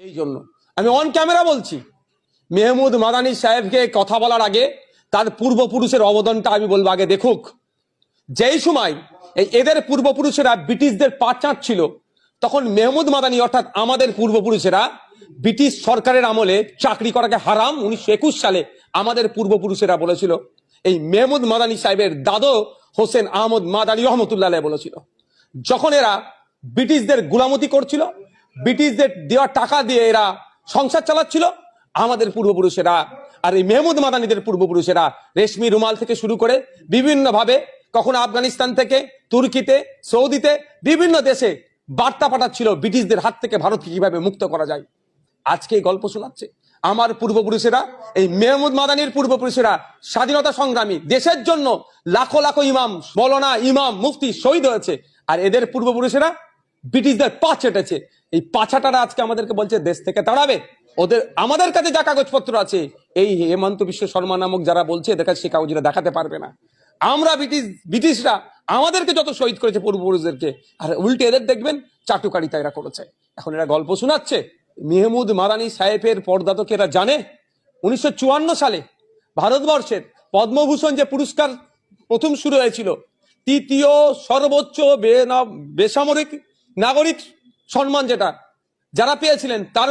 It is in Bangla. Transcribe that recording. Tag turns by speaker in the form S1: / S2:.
S1: এই জন্য আমি অন ক্যামেরা বলছি। মেহমুদ মাদানী সাহেবকে কথা বলার আগে তার পূর্বপুরুষের অবদানটা আমি বলব আগে দেখুক। যেই সময় এদের পূর্বপুরুষেরা ব্রিটিশদের পা ছিল, তখন মেহমুদ মাদানী অর্থাৎ আমাদের পূর্বপুরুষেরা ব্রিটিশ সরকারের আমলে চাকরি করাকে হারাম উনিশশো একুশ সালে আমাদের পূর্বপুরুষেরা বলেছিল। এই মেহমুদ মাদানী সাহেবের দাদো হোসেন আহমদ মাদানী রহমতুল্লাহ বলেছিল। যখন এরা ব্রিটিশদের গুলামতি করছিল ব্রিটিশদের দেওয়া টাকা দিয়ে এরা সংসার চালাচ্ছিল। আমাদের পূর্বপুরুষেরা আর এই মেহমুদ মাদানিদের পূর্বপুরুষেরা রেশমি রুমাল থেকে শুরু করে বিভিন্ন ভাবে কখনো আফগানিস্তান থেকে তুর্কিতে, সৌদিতে বিভিন্ন দেশে বার্তা পাঠাচ্ছিল ব্রিটিশদের হাত থেকে ভারতকে কীভাবে মুক্ত করা যায়। আজকে এই গল্প শোনাচ্ছে। আমার পূর্বপুরুষেরা, এই মেহমুদ মাদানির পূর্বপুরুষেরা স্বাধীনতা সংগ্রামী, দেশের জন্য লাখো লাখো ইমাম, মৌলানা ইমাম মুফতি শহীদ হয়েছে। আর এদের পূর্বপুরুষেরা ব্রিটিশদের পা চেটেছে। এই পাছাটারা আজকে আমাদেরকে বলছে, দেশ থেকে তাড়াবে। ওদের, আমাদের কাছে যা কাগজপত্র আছে, এই হেমন্ত বিশ্ব শর্মা নামক যারা বলছে, এদের কাছে সেই কাগজরা দেখাতে পারবে না। আমরা ব্রিটিশ, ব্রিটিশরা আমাদেরকে যত শহীদ করেছে পূর্বপুরুষদেরকে, আর উল্টে এদের দেখবেন, চাটুকারিতা এরা করেছে। এখন এরা গল্প শোনাচ্ছে। মেহমুদ মাদানী সাহেবের পর্দা তো কি এরা জানে। উনিশশো চুয়ান্ন সালে ভারতবর্ষের পদ্মভূষণ যে পুরস্কার প্রথম শুরু হয়েছিল, তৃতীয় সর্বোচ্চ বেসামরিক নাগরিক সম্মান যেটা যারা পেয়েছিলেন তার